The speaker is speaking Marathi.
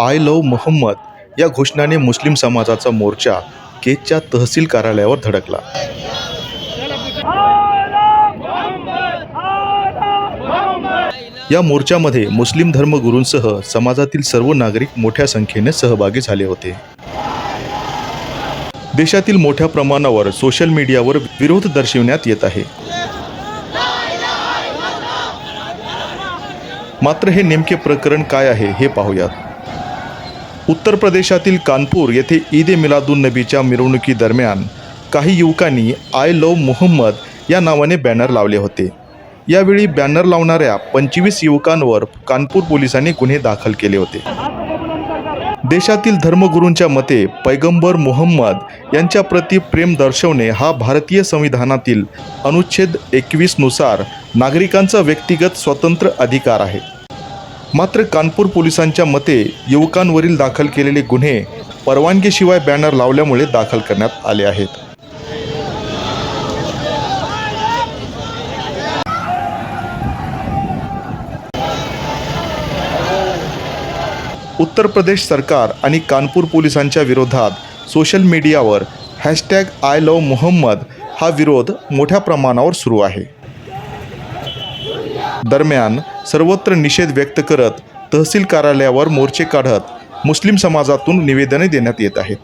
आय लव मोहम्मद या घोषणाने मुस्लिम समाजाचा मोर्चा केजच्या तहसील कार्यालयावर धडकला. या मोर्चामध्ये मुस्लिम धर्मगुरूंसह समाजातील सर्व नागरिक मोठ्या संख्येने सहभागी झाले होते. देशातील मोठ्या प्रमाणावर सोशल मीडियावर विरोध दर्शविण्यात येत आहे. मात्र हे नेमके प्रकरण काय आहे हे पाहूयात. उत्तर प्रदेशातील कानपूर येथे ईद ए मिलादुन नबीच्या मिरवणुकीदरम्यान काही युवकांनी आय लव मोहम्मद या नावाने बॅनर लावले होते. यावेळी बॅनर लावणाऱ्या पंचवीस युवकांवर कानपूर पोलिसांनी गुन्हे दाखल केले होते. देशातील धर्मगुरूंच्या मते पैगंबर मोहम्मद यांच्या प्रती प्रेम दर्शवणे हा भारतीय संविधानातील अनुच्छेद एकवीसनुसार नागरिकांचा व्यक्तिगत स्वतंत्र अधिकार आहे. मात्र कानपूर पोलिसांच्या मते युवकांवरील दाखल केलेले गुन्हे परवानगीशिवाय बॅनर लावल्यामुळे दाखल करण्यात आले आहेत. उत्तर प्रदेश सरकार आणि कानपूर पोलिसांच्या विरोधात सोशल मीडियावर हॅशटॅग आय लव मोहम्मद हा विरोध मोठ्या प्रमाणावर सुरू आहे. दरम्यान सर्वत्र निषेध व्यक्त करत तहसील कार्यालयावर मोर्चे काढत मुस्लिम समाजातून निवेदने देण्यात येत आहेत.